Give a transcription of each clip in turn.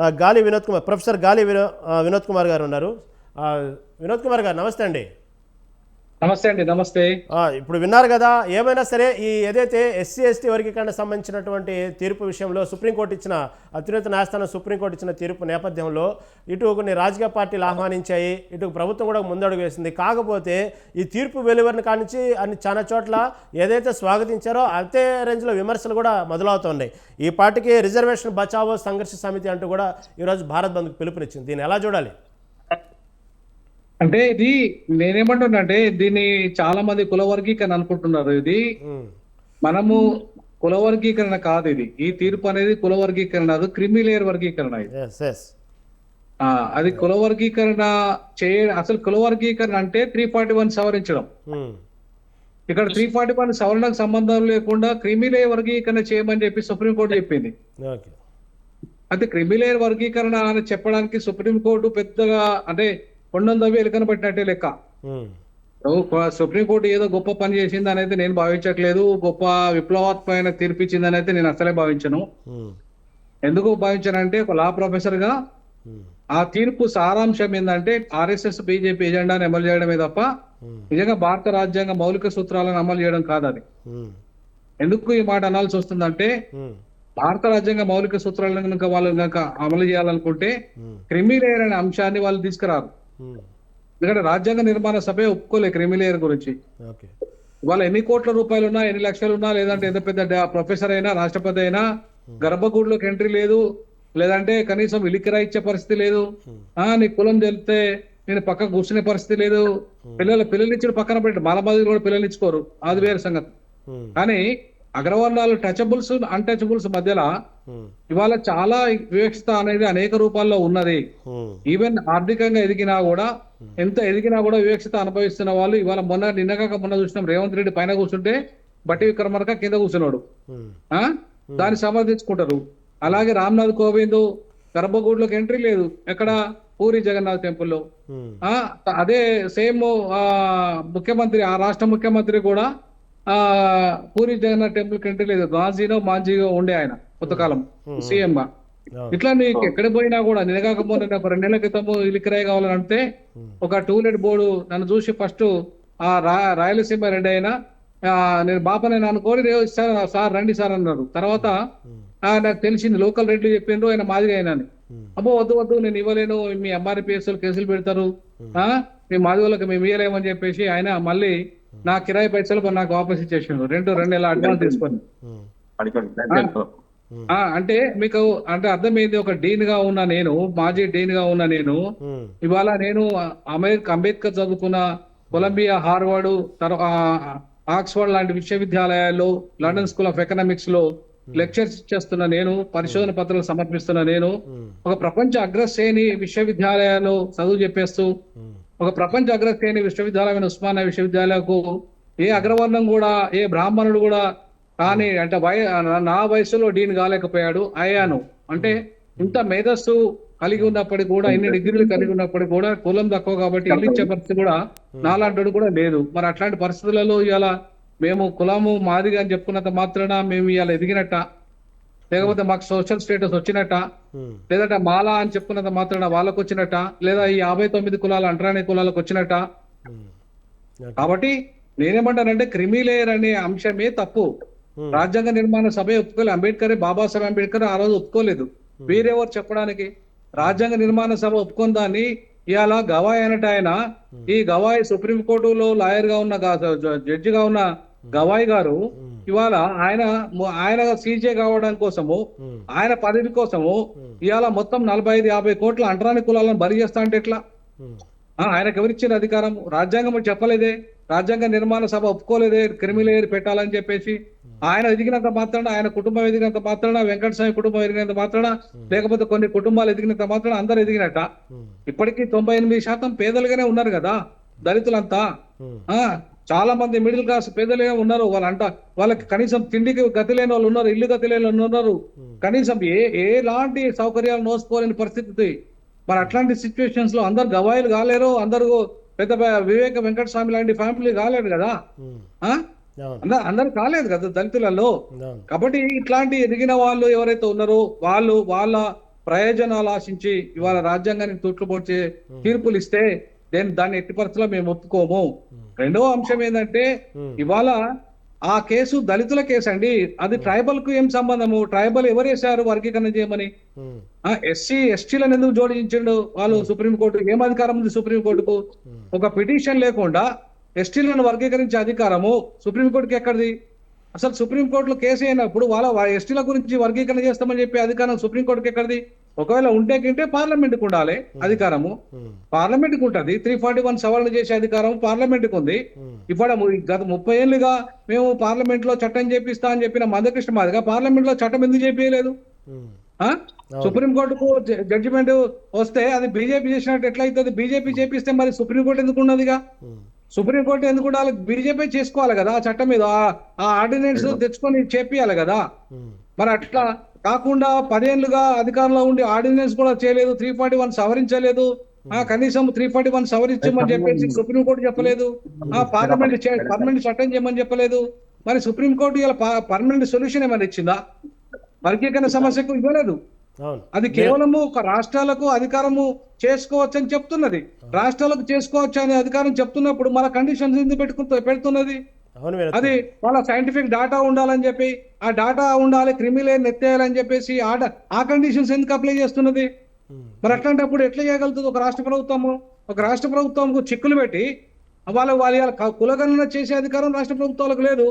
గాలి వినోద్ కుమార్ ప్రొఫెసర్ గాలి వినో వినోద్ కుమార్ గారు ఉన్నారు. వినోద్ కుమార్ గారు నమస్తే అండి. నమస్తే అండి నమస్తే. ఇప్పుడు విన్నారు కదా ఏమైనా సరే ఈ ఏదైతే ఎస్సీ ఎస్టీ వర్గీకరణ సంబంధించినటువంటి తీర్పు విషయంలో సుప్రీంకోర్టు ఇచ్చిన అత్యున్నత న్యాయస్థానం సుప్రీంకోర్టు ఇచ్చిన తీర్పు నేపథ్యంలో ఇటు కొన్ని రాజకీయ పార్టీలు ఆహ్వానించాయి ఇటు ప్రభుత్వం కూడా ముందడుగు వేసింది. కాకపోతే ఈ తీర్పు వెలువరిన కానించి అన్ని చాలా చోట్ల ఏదైతే స్వాగతించారో అంతే రేంజ్లో విమర్శలు కూడా మొదలవుతున్నాయి ఈ పార్టీకి రిజర్వేషన్ బచావో సంఘర్ష సమితి అంటూ కూడా ఈరోజు భారత్ బంద్కు పిలుపునిచ్చింది. దీన్ని ఎలా చూడాలి? అంటే ఇది నేనేమంటున్నా అంటే దీన్ని చాలా మంది కుల వర్గీకరణ అనుకుంటున్నారు. ఇది మనము కుల వర్గీకరణ కాదు ఇది. ఈ తీర్పు అనేది కుల వర్గీకరణ కాదు క్రిమిలేయర్ వర్గీకరణ ఇది. అది కుల వర్గీకరణ చేయ అసలు కుల వర్గీకరణ అంటే త్రీ ఫార్టీ వన్ సవరించడం. ఇక్కడ త్రీ ఫార్టీ వన్ సవరణకు సంబంధం లేకుండా క్రిమిలేయర్ వర్గీకరణ చేయమని చెప్పి సుప్రీంకోర్టు చెప్పింది. అయితే క్రిమిలేయర్ వర్గీకరణ అని చెప్పడానికి సుప్రీంకోర్టు పెద్దగా అంటే కొండందవి ఎలుకన పట్టినట్టే లెక్క. ఉమ్, ఓ- సుప్రీంకోర్టు ఏదో గొప్ప పని చేసింది అనేది నేను భావించట్లేదు గొప్ప విప్లవాత్మకమైన తీర్పు ఇచ్చిందని అయితే నేను అసలే భావించను. ఎందుకు భావించానంటే ఒక లా ప్రొఫెసర్గా ఆ తీర్పు సారాంశం ఏంటంటే ఆర్ఎస్ఎస్ బీజేపీ ఎజెండాని అమలు చేయడమే తప్ప నిజంగా భారత రాజ్యాంగ మౌలిక సూత్రాలను అమలు చేయడం కాదు అది. ఎందుకు ఈ మాట అనాల్సి వస్తుందంటే భారత రాజ్యాంగ మౌలిక సూత్రాలను కనుక వాళ్ళు కనుక అమలు చేయాలనుకుంటే క్రిమిలేయర్ అనే అంశాన్ని వాళ్ళు తీసుకురారు. ఎందుకంటే రాజ్యాంగ నిర్మాణ సభే ఒప్పుకోలే క్రిమిలేయర్ గురించి. ఇవాళ ఎన్ని కోట్ల రూపాయలు ఉన్నా ఎన్ని లక్షలు ఉన్నా లేదంటే ఎంత పెద్ద ప్రొఫెసర్ అయినా రాష్ట్రపతి అయినా గర్భగుడిలోకి ఎంట్రీ లేదు లేదంటే కనీసం ఇలికిరా ఇచ్చే పరిస్థితి లేదు. ఆ నీ కులం తెలితే నేను పక్క కూర్చునే పరిస్థితి లేదు. పిల్లలు పిల్లలు ఇచ్చిన పక్కన పెట్టి మాలమాదిరి కూడా పిల్లలు ఇచ్చుకోరు. అది వేరే సంగతి. ఉమ్, అగ్రవర్ణాలు టచబుల్స్ అన్టచబుల్స్ మధ్యలో ఇవాళ చాలా వివక్షత అనేది అనేక రూపాల్లో ఉన్నది. ఈవెన్ ఆర్థికంగా ఎదిగినా కూడా ఎంత ఎదిగినా కూడా వివక్షత అనుభవిస్తున్న వాళ్ళు ఇవాళ మొన్న నిన్నగాక మొన్న చూసినాం రేవంత్ రెడ్డి పైన కూర్చుంటే బట్టి విక్రమార్క కింద కూర్చున్నాడు. దాన్ని సమర్థించుకుంటారు. అలాగే రామ్నాథ్ కోవింద్ గర్భగుడిలోకి ఎంట్రీ లేదు. ఎక్కడ? పూరి జగన్నాథ్ టెంపుల్లో. అదే సేమ్ ఆ ముఖ్యమంత్రి ఆ రాష్ట్ర ముఖ్యమంత్రి కూడా పూరి జగన్నాథ్ టెంపుల్కి ఎంట్రీ లేదు. గాంజీనో మాంజీనో ఉండే ఆయన కొంతకాలం. సీఎం గా. ఇట్లా నీకు ఎక్కడ పోయినా కూడా ఒక రెండు నెలల క్రితము ఇల్లు కిరాయి కావాలంటే ఒక టూలెట్ బోర్డు నన్ను చూసి ఫస్ట్ ఆ రా రాయలసీమ రెడ్డి అయినా ఆ, నేను బాపనే అనుకోని "రే, సార్ సార్ రండి సార్ అన్నారు. తర్వాత ఆ, నాకు తెలిసింది లోకల్ రెడ్లు చెప్పిండ్రు ఆయన మాదిరి అయినా అబ్బో వద్దు వద్దు నేను ఇవ్వలేను మీ ఎంఆర్పిఎస్ కేసులు పెడతారు. ఆ మీ మాది వాళ్ళకి మేము ఇవ్వలేమని చెప్పేసి ఆయన మళ్ళీ నా కిరాయి పైసలు నాకు వాపస్ ఇచ్చేసిండు రెండు రెండు నెలల అడ్వాన్స్ తీసుకొని? అంటే మీకు అంటే అర్థమైంది ఒక డీన్గా ఉన్న నేను మాజీ డీన్గా ఉన్న నేను ఇవాళ నేను అమెరికా అంబేద్కర్ చదువుకున్న కొలంబియా హార్వర్డ్ తర్వాత ఆక్స్ఫర్డ్ లాంటి విశ్వవిద్యాలయాల్లో లండన్ స్కూల్ ఆఫ్ ఎకనామిక్స్లో లెక్చర్స్ చేస్తున్న నేను పరిశోధన పత్రాలు సమర్పిస్తున్న నేను ఒక ప్రపంచ అగ్రశ్రేణి విశ్వవిద్యాలయాల్లో చదువు చెప్పేస్తూ ఒక ప్రపంచ అగ్రశ్రేణి విశ్వవిద్యాలయమైన ఉస్మానియా విశ్వవిద్యాలయకు ఏ అగ్రవర్ణం కూడా ఏ బ్రాహ్మణుడు కూడా కానీ అంటే వయ నా వయసులో డీన్ కాలేకపోయాడు అయ్యాను. అంటే ఇంత మేధస్సు కలిగి ఉన్నప్పటికీ కూడా ఇన్ని డిగ్రీలు కలిగి ఉన్నప్పటికీ కూడా కులం తక్కువ కాబట్టి ఇల్లు ఇచ్చే పరిస్థితి కూడా నాలాంటి కూడా లేదు. మరి అట్లాంటి పరిస్థితులలో ఇవాళ మేము కులము మాదిగా అని చెప్పుకున్నంత మాత్రాన మేము ఇవాళ ఎదిగినట్ట లేకపోతే మాకు సోషల్ స్టేటస్ వచ్చినట్ట లేదంటే మాలా అని చెప్పుకున్నంత మాత్రాన వాళ్ళకు వచ్చినట్ట లేదా ఈ యాభై తొమ్మిది కులాలు అంటరాని కులాలకు వచ్చినట్ట. కాబట్టి నేనేమంటానంటే క్రిమిలేయర్ అనే అంశమే తప్పు. రాజ్యాంగ నిర్మాణ సభ ఒప్పుకోలేదు అంబేద్కర్ బాబాసాహెబ్ అంబేద్కర్ ఆ రోజు ఒప్పుకోలేదు. వేరెవరు చెప్పడానికి? రాజ్యాంగ నిర్మాణ సభ ఒప్పుకున్న దాన్ని ఇవాళ గవాయ్ అనట ఆయన ఈ గవాయ్ సుప్రీం కోర్టులో లాయర్గా ఉన్న జడ్జి గా ఉన్న గవాయ్ గారు ఇవాళ ఆయన ఆయన సీజే కావడం కోసము ఆయన పదవి కోసము ఇవాళ మొత్తం నలభై ఐదు యాభై కోట్ల అంటరాని కులాలను బరి చేస్తా అంటే ఎట్లా? ఆయనకు ఎవరిచ్చిన అధికారం? రాజ్యాంగం చెప్పలేదే. రాజ్యాంగ నిర్మాణ సభ ఒప్పుకోలేదే క్రిమిలేరు పెట్టాలని చెప్పేసి ఆయన ఎదిగినంత మాత్రాన ఆయన కుటుంబం ఎదిగినంత మాత్రాన వెంకటస్వామి కుటుంబం ఎదిగినంత మాత్రాన లేకపోతే కొన్ని కుటుంబాలు ఎదిగినంత మాత్రాన అందరు ఎదిగినట్ట. ఇప్పటికీ తొంభై ఎనిమిది శాతం పేదలుగానే ఉన్నారు కదా దళితులంతా. ఆ చాలా మంది మిడిల్ క్లాస్ పేదలుగా ఉన్నారు వాళ్ళంట వాళ్ళకి కనీసం తిండికి గతి లేని వాళ్ళు ఉన్నారు ఇల్లు గతి లేని వాళ్ళు ఉన్నారు. కనీసం ఏ ఎలాంటి సౌకర్యాలు నోసుకోలేని పరిస్థితి. మరి అట్లాంటి సిచ్యువేషన్స్లో అందరు గవాయిలు కాలేరు అందరూ పెద్ద వివేక వెంకట స్వామి లాంటి ఫ్యామిలీ కాలేదు కదా? అందరు కాలేదు కదా దళితులలో? కాబట్టి ఇట్లాంటి ఎదిగిన వాళ్ళు ఎవరైతే ఉన్నారో వాళ్ళు వాళ్ళ ప్రయోజనాలు ఆశించి ఇవాళ రాజ్యాంగానికి తూట్లు పొడిచే తీర్పులు ఇస్తే దేని దాన్ని ఎట్టి పరిస్థితుల్లో మేము ఒప్పుకోము. రెండవ అంశం ఏంటంటే ఇవాళ ఆ కేసు దళితుల కేసు అండి. అది ట్రైబల్కు ఏం సంబంధము? ట్రైబల్ ఎవరు వేశారు వర్గీకరణ చేయమని? ఎస్సీ ఎస్టీలను ఎందుకు జోడించిండు? వాళ్ళు సుప్రీంకోర్టు ఏం అధికారం ఉంది సుప్రీంకోర్టుకు? ఒక పిటిషన్ లేకుండా ఎస్టీలను వర్గీకరించే అధికారము సుప్రీంకోర్టుకి ఎక్కడిది? అసలు సుప్రీంకోర్టులో కేసు అయినప్పుడు వాళ్ళ ఎస్టీల గురించి వర్గీకరణ చేస్తామని చెప్పే అధికారం సుప్రీంకోర్టుకి ఎక్కడిది? ఒకవేళ ఉంటే కింటే పార్లమెంట్కి ఉండాలి అధికారము. పార్లమెంట్కి ఉంటుంది. త్రీ ఫార్టీ వన్ సవరణ చేసే అధికారం పార్లమెంట్కి ఉంది. ము- గత ముప్పై ఏళ్ళుగా మేము పార్లమెంట్లో చట్టం చేపిస్తా అని చెప్పిన మందకృష్ణ మాదిగా పార్లమెంట్లో చట్టం ఎందుకు చేపించలేదు? సుప్రీంకోర్టుకు జడ్జిమెంట్ వస్తే అది బీజేపీ చేసినట్టు ఎట్లయితుంది? బీజేపీ చేపిస్తే మరి సుప్రీంకోర్టు ఎందుకు ఉన్నదిగా? సుప్రీంకోర్టు ఎందుకు ఉండాలి? బీజేపీ చేసుకోవాలి కదా ఆ చట్టం మీద. ఆ- ఆర్డినెన్స్ తెచ్చుకొని చేపియాలి కదా. మరి అట్లా కాకుండా పదేళ్ళుగా అధికారంలో ఉండి ఆర్డినెన్స్ కూడా చేయలేదు. త్రీ ఫార్టీ వన్ సవరించలేదు. ఆ కనీసం త్రీ ఫార్టీ వన్ సవరించమని చెప్పేసి సుప్రీంకోర్టు చెప్పలేదు. ఆ పార్లమెంట్ పర్మనెంట్ చట్టం చేయమని చెప్పలేదు. మరి సుప్రీంకోర్టు ఇలా పర్మనెంట్ సొల్యూషన్ ఏమైనా ఇచ్చిందా? వర్గీకరణ సమస్యకు ఇవ్వలేదు. అది కేవలము ఒక రాష్ట్రాలకు అధికారము చేసుకోవచ్చు అని చెప్తున్నది రాష్ట్రాలకు చేసుకోవచ్చు అనే అధికారం చెప్తున్నప్పుడు మన కండిషన్స్ ఎందుకు పెట్టుకుంటూ పెడుతున్నది? అది వాళ్ళ సైంటిఫిక్ డాటా ఉండాలని చెప్పి ఆ డాటా ఉండాలి క్రిమిలేన్ ఎత్తేయాలని చెప్పేసి ఆ కండిషన్స్ ఎందుకు అప్లై చేస్తున్నది? మరి అట్లాంటప్పుడు ఎట్లా చేయగలుగుతుంది ఒక రాష్ట్ర ప్రభుత్వము? ఒక రాష్ట్ర ప్రభుత్వంకు చిక్కులు పెట్టి వాళ్ళ వాళ్ళ కులగణన చేసే అధికారం రాష్ట్ర ప్రభుత్వాలకు లేదు.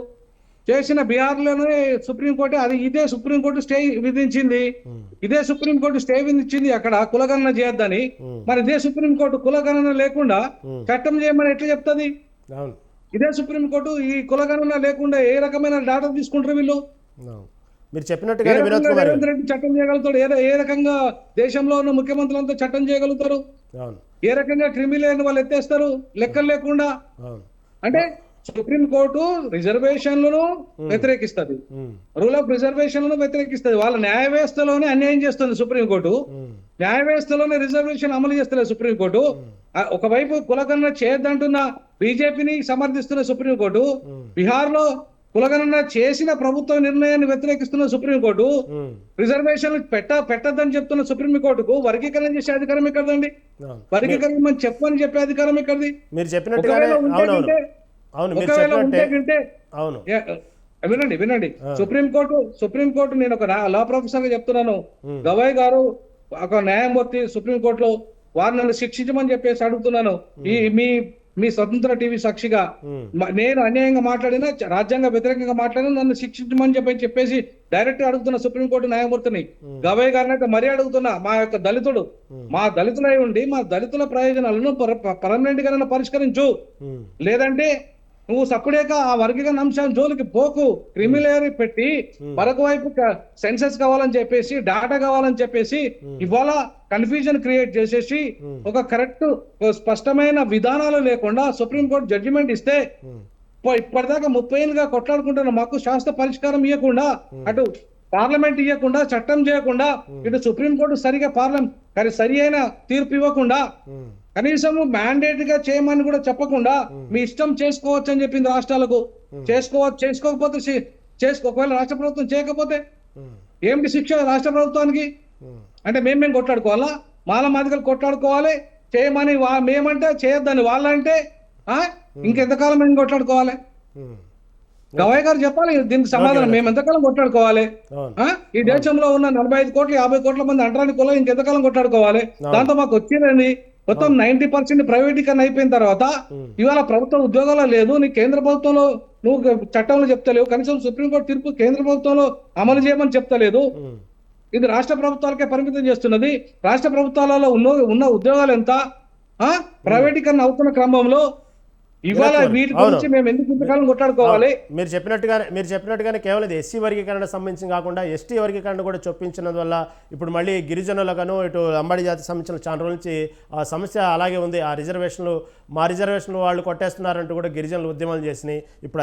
చేసిన బీహార్లోనే సుప్రీంకోర్టు అది ఇదే సుప్రీంకోర్టు స్టే విధించింది. ఇదే సుప్రీంకోర్టు స్టే విధించింది అక్కడ కులగణన చేయొద్దని. మరి ఇదే సుప్రీంకోర్టు కులగణన లేకుండా చట్టం చేయమని ఎట్లా చెప్తుంది? ఇదే సుప్రీంకోర్టు ఈ కులగణన లేకుండా ఏ రకమైన డాటా తీసుకుంటారు వీళ్ళు? మీరు కుమార్ రేవంత్ రెడ్డి చట్టం చేయగలుగుతాడు? ఏ ఏ రకంగా దేశంలో ఉన్న ముఖ్యమంత్రులంతా చట్టం చేయగలుగుతారు? ఏ రకంగా క్రిమిలేని వాళ్ళు ఎత్తేస్తారు? లెక్కలు లేకుండా? అంటే సుప్రీం కోర్టు రిజర్వేషన్లను వ్యతిరేకిస్తుంది. రూల్ ఆఫ్ రిజర్వేషన్లను వ్యతిరేకిస్తుంది. వాళ్ళ న్యాయ వ్యవస్థలోనే అన్యాయం చేస్తుంది సుప్రీం కోర్టు. ఉమ్, న్యాయ వ్యవస్థలోనే రిజర్వేషన్ అమలు చేస్తలేదు సుప్రీంకోర్టు ఒకవైపు కులగణన చేయొద్దంటున్న బీజేపీని సమర్థిస్తున్న సుప్రీంకోర్టు బీహార్లో కులగణన చేసిన ప్రభుత్వ నిర్ణయాన్ని వ్యతిరేకిస్తున్న సుప్రీంకోర్టు రిజర్వేషన్లు పెట్ట పెట్టద్దని చెప్తున్న సుప్రీంకోర్టుకు వర్గీకరణ చేసే అధికారం ఎక్కడదండి? వర్గీకరణ చెప్పని చెప్పే అధికారం ఎక్కడిది? మీరు చెప్పినట్టుగానే అవును వినండి వినండి. సుప్రీంకోర్టు సుప్రీంకోర్టు నేను ఒక లా ప్రొఫెసర్గా చెప్తున్నాను. గవాయ్ గారు ఒక న్యాయమూర్తి సుప్రీంకోర్టులో వారు నన్ను శిక్షించమని చెప్పేసి అడుగుతున్నాను. ఈ మీ మీ స్వతంత్ర టీవీ సాక్షిగా నేను అన్యాయంగా మాట్లాడినా రాజ్యాంగ వ్యతిరేకంగా మాట్లాడినా నన్ను శిక్షించమని చెప్పి చెప్పేసి డైరెక్ట్ అడుగుతున్న సుప్రీంకోర్టు న్యాయమూర్తిని గవాయ్ గారిని అయితే మరీ అడుగుతున్నా మా యొక్క దళితుడు. మా దళితులై ఉండి మా దళితుల ప్రయోజనాలను పర్మనెంట్గా పరిష్కరించు. లేదంటే నువ్వు సప్పుడేక ఆ వర్గీకరణ అంశం జోలికి పోకు. క్రిమిలేయర్ పెట్టి మరొక వైపు సెన్సెస్ కావాలని చెప్పేసి డాటా కావాలని చెప్పేసి ఇవాళ కన్ఫ్యూజన్ క్రియేట్ చేసేసి ఒక కరెక్ట్ స్పష్టమైన విధానాలు లేకుండా సుప్రీంకోర్టు జడ్జిమెంట్ ఇస్తే ఇప్పటిదాకా ముప్పై ఏళ్ళుగా కొట్లాడుకుంటున్న మాకు శాస్త్ర పరిష్కారం ఇవ్వకుండా అటు పార్లమెంట్ ఇవ్వకుండా చట్టం చేయకుండా ఇటు సుప్రీంకోర్టు సరిగా పార్లమెంట్ సరి అయిన తీర్పు ఇవ్వకుండా ఉమ్, కనీసం మ్యాండేట్గా చేయమని కూడా చెప్పకుండా మీ ఇష్టం చేసుకోవచ్చు అని చెప్పింది రాష్ట్రాలకు. చేసుకోవచ్చు చేసుకోకపోతే చేసుకో ఒకవేళ రాష్ట్ర ప్రభుత్వం చేయకపోతే ఏమిటి శిక్ష రాష్ట్ర ప్రభుత్వానికి? అంటే మేము మేము కొట్లాడుకోవాలా? మాల మాదిగలు కొట్లాడుకోవాలి. చేయమని వా మేమంటే చేయొద్దని వాళ్ళంటే ఆ? ఇంకెంతకాలం మేము కొట్లాడుకోవాలి? ఉమ్, గవయ్య గారు చెప్పాలి దీనికి సమాధానం. మేము ఎంతకాలం కొట్లాడుకోవాలి? ఈ దేశంలో ఉన్న నలభై ఐదు కోట్ల యాభై కోట్ల మంది అంటరాని కులం ఇంకెంతకాలం కొట్లాడుకోవాలి? దాంతో మాకు వచ్చేదండి మొత్తం నైన్టీ పర్సెంట్ ప్రైవేటీకరణ అయిపోయిన తర్వాత. ఇవాళ ప్రభుత్వ ఉద్యోగాలు లేదు నీ కేంద్ర ప్రభుత్వంలో నువ్వు చట్టంలో చెప్తలేవు కనీసం సుప్రీంకోర్టు తీర్పు కేంద్ర ప్రభుత్వంలో అమలు చేయమని చెప్తలేదు. ఇది రాష్ట్ర ప్రభుత్వాలకే పరిమితం చేస్తున్నది. రాష్ట్ర ప్రభుత్వాలలో ఉన్న ఉన్న ఉద్యోగాలు ఎంత? ఆ? ప్రైవేటీకరణ అవుతున్న క్రమంలో ఇవాళ వీటి గురించి మేము ఎందుకు ఇంతకాలం కొట్లాడుకోవాలి? మీరు చెప్పినట్టుగానే మీరు చెప్పినట్టుగానే కేవలం ఎస్సీ వర్గీకరణ సంబంధించి కాకుండా ఎస్టీ వర్గీకరణ కూడా చొప్పించినందువల్ల ఇప్పుడు మళ్ళీ గిరిజనులకను ఇటు అంబడి జాతికి సంబంధించిన చాలా రోజుల నుంచి ఆ సమస్య అలాగే ఉంది. ఆ రిజర్వేషన్లు మా రిజర్వేషన్లు వాళ్ళు కొట్టేస్తున్నారంటూ కూడా గిరిజనులు ఉద్యమాలు చేసినాయి. ఇప్పుడు